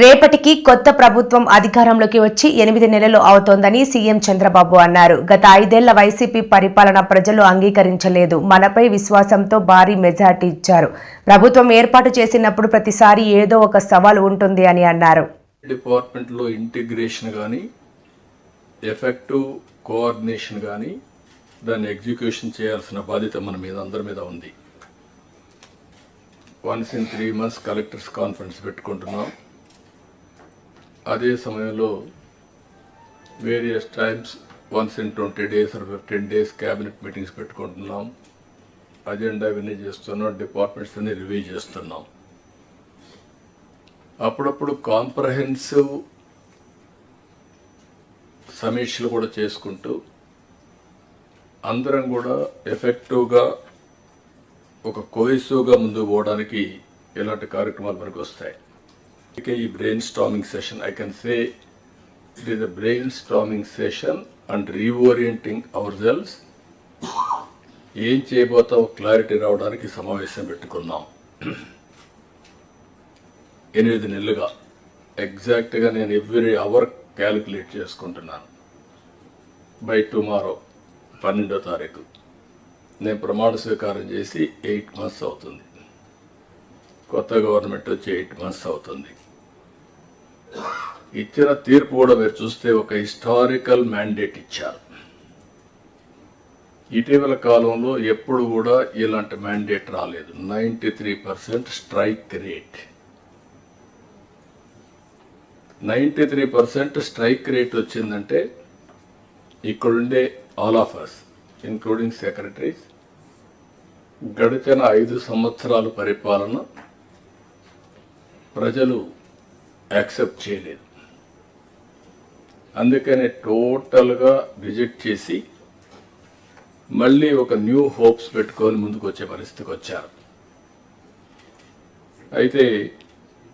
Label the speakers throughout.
Speaker 1: రేపటికి కొత్త ప్రభుత్వం అధికారంలోకి వచ్చి ఎనిమిది నెలలు అవుతోందని సీఎం చంద్రబాబు అన్నారు. గత ఐదేళ్ళ వైసీపీ పరిపాలన ప్రజలు అంగీకరించలేదు. మనపై విశ్వాసంతో భారీ మెజార్టీ ఇచ్చారు. ప్రభుత్వం ఏర్పాటు చేసినప్పుడు ప్రతిసారి ఏదో ఒక సవాల్ ఉంటుంది అని అన్నారు.
Speaker 2: డిపార్ట్మెంట్లో ఇంటిగ్రేషన్ కానీ ఎఫెక్టివ్ కోఆర్డినేషన్ కానీ దాన్ని ఎగ్జిక్యూషన్ చేయాల్సిన బాధ్యత మన మీద అందరి మీద ఉంది. Once in three months collectors conference పెట్టుకుంటున్నాం. అదే సమయంలో various times once in twenty days or fifteen days cabinet meetings పెట్టుకుంటున్నాం. అజెండా ఇవన్నీ చేస్తున్నాం డిపార్ట్మెంట్స్ అన్ని రివ్యూ చేస్తున్నాం. అప్పుడప్పుడు కాంప్రహెన్సివ్ సమీక్షలు కూడా చేసుకుంటూ అందరం కూడా ఎఫెక్టివ్గా ఒక కోయిసివ్గా ముందుకు పోవడానికి ఇలాంటి కార్యక్రమాలు మనకు వస్తాయి. ఇక ఈ brainstorming session I can say it is a brainstorming session and reorienting our cells ఏం చేయబోతావు క్లారిటీ రావడానికి సమావేశం పెట్టుకున్నాం ఎనిమిది నెలలుగా. ఎగ్జాక్ట్గా నేను ఎవ్రీ అవర్ క్యాలిక్యులేట్ చేసుకుంటున్నాను. బై టుమారో పన్నెండో తారీఖు. నేను ప్రమాణ స్వీకారం చేసి ఎయిట్ మంత్స్ అవుతుంది. కొత్త గవర్నమెంట్ వచ్చి ఎయిట్ మంత్స్ అవుతుంది. ఇచ్చిన తీర్పు కూడా మీరు చూస్తే ఒక హిస్టారికల్ మ్యాండేట్ ఇచ్చారు. ఇటీవల కాలంలో ఎప్పుడు కూడా ఇలాంటి మ్యాండేట్ రాలేదు. Ninety three percent strike rate ninety three percent strike rate వచ్చిందంటే ఇక్కడుండే ఆల్ ఆఫ్ ఇన్క్లూడింగ్ సెక్రటరీస్ గడిచిన ఐదు సంవత్సరాల పరిపాలన ప్రజలు యాక్సెప్ట్ చేయలేదు. అందుకనే టోటల్గా రిజెక్ట్ చేసి మళ్ళీ ఒక న్యూ హోప్స్ పెట్టుకొని ముందుకు వచ్చే పరిస్థితికి వచ్చారు. అయితే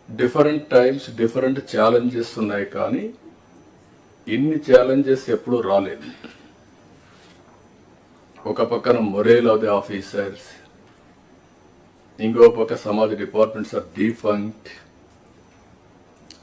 Speaker 2: డిఫరెంట్ టైమ్స్ డిఫరెంట్ ఛాలెంజెస్ ఉన్నాయి కానీ ఇన్ని ఛాలెంజెస్ ఎప్పుడూ రాలేదు. ఒక పక్కన మొరేల్ ఆఫ్ ది ఆఫీసర్స్ ఇంకో పక్క సమాజ్ డిపార్ట్మెంట్స్ ఆఫ్ డీఫంక్ట్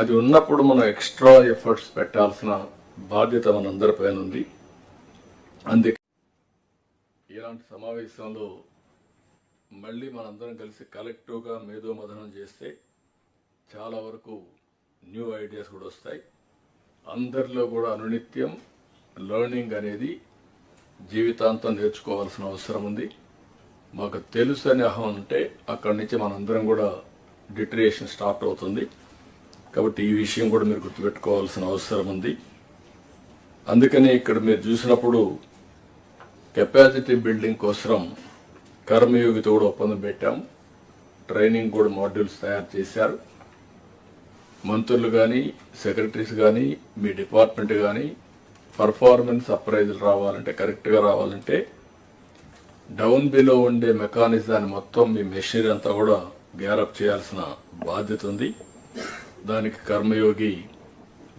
Speaker 2: అది ఉన్నప్పుడు మనం ఎక్స్ట్రా ఎఫర్ట్స్ పెట్టాల్సిన బాధ్యత మనందరిపైన ఉంది. అందుకే ఇలాంటి సమావేశంలో మళ్ళీ మనందరం కలిసి కలెక్టివ్గా మేధోమథనం చేస్తే చాలా వరకు న్యూ ఐడియాస్ కూడా వస్తాయి. అందరిలో కూడా అనునిత్యం లెర్నింగ్ అనేది జీవితాంతం నేర్చుకోవాల్సిన అవసరం ఉంది. మాకు తెలుసు అనే అహం ఉంటే అక్కడి నుంచి మనందరం కూడా డిటరేషన్ స్టార్ట్ అవుతుంది. కాబట్టి ఈ విషయం కూడా మీరు గుర్తుపెట్టుకోవాల్సిన అవసరం ఉంది. అందుకనే ఇక్కడ మీరు చూసినప్పుడు కెపాసిటీ బిల్డింగ్ కోసం కర్మయోగితో కూడా ఒప్పందం పెట్టాం. ట్రైనింగ్ కూడా మాడ్యూల్స్ తయారు చేశారు. మంత్రులు కానీ సెక్రటరీస్ కానీ మీ డిపార్ట్మెంట్ కానీ పర్ఫార్మెన్స్ అప్రైజులు రావాలంటే కరెక్ట్గా రావాలంటే డౌన్ బిలో ఉండే మెకానిజాన్ని మొత్తం మీ మెషినరీ అంతా కూడా గ్యారప్ చేయాల్సిన బాధ్యత ఉంది. దానికి కర్మయోగి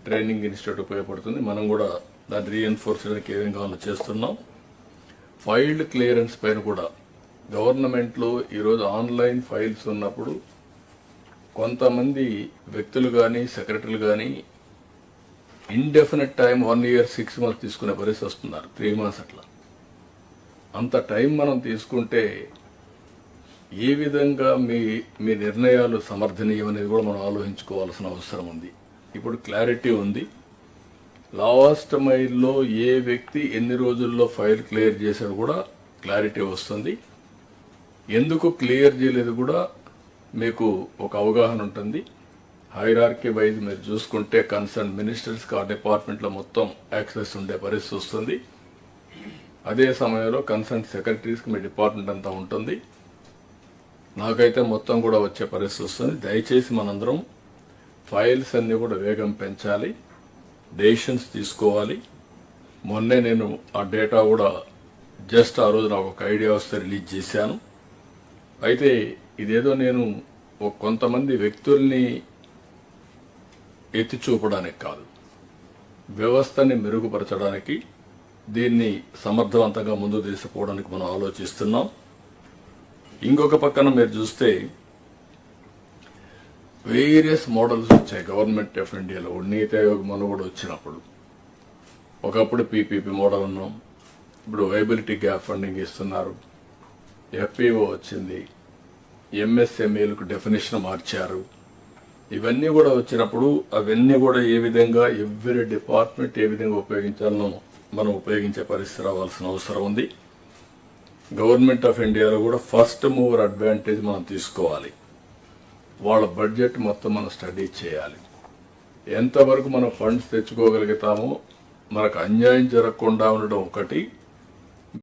Speaker 2: ట్రైనింగ్ ఇన్స్టిట్యూట్ ఉపయోగపడుతుంది. మనం కూడా దాన్ని రీఎన్ఫోర్స్ చేయడానికి ఏమేమి కావాలో చేస్తున్నాం. ఫైల్డ్ క్లియరెన్స్ పైన కూడా గవర్నమెంట్లో ఈరోజు ఆన్లైన్ ఫైల్స్ ఉన్నప్పుడు కొంతమంది వ్యక్తులు కానీ సెక్రటరీలు కానీ indefinite time one year six months తీసుకునే పరిస్థితి వస్తున్నారు. త్రీ మంత్స్ అట్లా. అంత టైం మనం తీసుకుంటే ఏ విధంగా మీ మీ నిర్ణయాలు సమర్థనీయమనేది కూడా మనం ఆలోచించుకోవాల్సిన అవసరం ఉంది. ఇప్పుడు క్లారిటీ ఉంది. లాస్ట్ మైల్లో ఏ వ్యక్తి ఎన్ని రోజుల్లో ఫైల్ క్లియర్ చేశాడు కూడా క్లారిటీ వస్తుంది. ఎందుకు క్లియర్ చేయలేదు కూడా మీకు ఒక అవగాహన ఉంటుంది. హైరార్కీ వైజ్ మీరు చూసుకుంటే కన్సర్న్ మినిస్టర్స్కి ఆ డిపార్ట్మెంట్లో మొత్తం యాక్సెస్ ఉండే పరిస్థితి వస్తుంది. అదే సమయంలో కన్సర్న్ సెక్రటరీస్కి మీ డిపార్ట్మెంట్ అంతా ఉంటుంది. నాకైతే మొత్తం కూడా వచ్చే పరిస్థితి వస్తుంది. దయచేసి మనందరం ఫైల్స్ అన్ని కూడా వేగం పెంచాలి. డెసిషన్స్ తీసుకోవాలి. మొన్నే నేను ఆ డేటా కూడా జస్ట్ ఆ రోజు నాకు ఒక ఐడియా వస్తే రిలీజ్ చేశాను. అయితే ఇదేదో నేను ఒక కొంతమంది వ్యక్తుల్ని ఎత్తి చూపడానికి కాదు వ్యవస్థని మెరుగుపరచడానికి దీన్ని సమర్థవంతంగా ముందు తీసుకుపోవడానికి మనం ఆలోచిస్తున్నాం. ఇంకొక పక్కన మీరు చూస్తే వేరియస్ మోడల్స్ వచ్చాయి. గవర్నమెంట్ ఆఫ్ ఇండియాలో నీతి ఆయోగ్ కూడా వచ్చినప్పుడు. ఒకప్పుడు పీపీపీ మోడల్ ఉన్నాం. ఇప్పుడు వైబిలిటీ గ్యాప్ ఫండింగ్ ఇస్తున్నారు. ఎఫ్పిఓ వచ్చింది. ఎంఎస్ఎంఈలకు డెఫినేషన్ మార్చారు. ఇవన్నీ కూడా వచ్చినప్పుడు అవన్నీ కూడా ఏ విధంగా ఎవ్రీ డిపార్ట్మెంట్ ఏ విధంగా ఉపయోగించాలనో మనం ఉపయోగించే పరిస్థితి రావాల్సిన అవసరం ఉంది. గవర్నమెంట్ ఆఫ్ ఇండియాలో కూడా ఫస్ట్ మూవర్ అడ్వాంటేజ్ మనం తీసుకోవాలి. వాళ్ళ బడ్జెట్ మొత్తం మనం స్టడీ చేయాలి. ఎంతవరకు మనం ఫండ్స్ తెచ్చుకోగలుగుతామో మనకు అన్యాయం జరగకుండా ఉండడం ఒకటి.